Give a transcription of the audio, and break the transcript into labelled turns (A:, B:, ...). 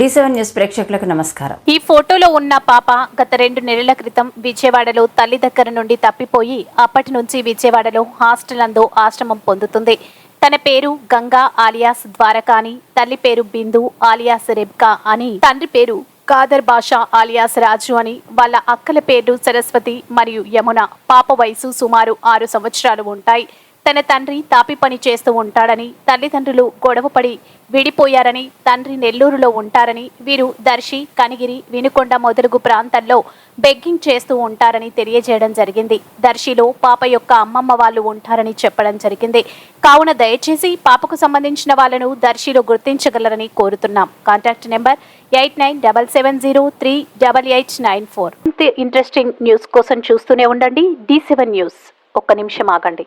A: D seven news ప్రేక్షకులకు నమస్కారం.
B: ఈ ఫోటోలో ఉన్న పాప గత రెండు నెలల క్రితం విజయవాడలో తల్లి దగ్గర నుండి తప్పిపోయి అప్పటి నుంచి విజయవాడలో హాస్టల్ అందు ఆశ్రమం పొందుతుంది. తన పేరు గంగా ఆలియాస్ ద్వారకా అని తల్లి పేరు బిందు ఆలియాస్ రెబ్కా అని తండ్రి పేరు కాదర్ బాషా ఆలియాస్ రాజు అని వాళ్ళ అక్కల పేర్లు సరస్వతి మరియు యమున. పాప వయసు సుమారు ఆరు సంవత్సరాలు ఉంటాయి. తన తండ్రి తాపి పని చేస్తూ ఉంటాడని తల్లిదండ్రులు గొడవపడి విడిపోయారని తండ్రి నెల్లూరులో ఉంటారని వీరు దర్శి కనిగిరి వినుకొండ మొదలుగు ప్రాంతాల్లో బెగ్గింగ్ చేస్తూ ఉంటారని తెలియజేయడం జరిగింది. దర్శిలో పాప యొక్క అమ్మమ్మ వాళ్ళు ఉంటారని చెప్పడం జరిగింది. కావున దయచేసి పాపకు సంబంధించిన వాళ్ళను దర్శిలో గుర్తించగలరని కోరుతున్నాం. Contact number eight nine double seven zero three double eight nine four. Interesting news కోసం చూస్తూనే ఉండండి. D seven news. ఒక్క నిమిషం ఆగండి.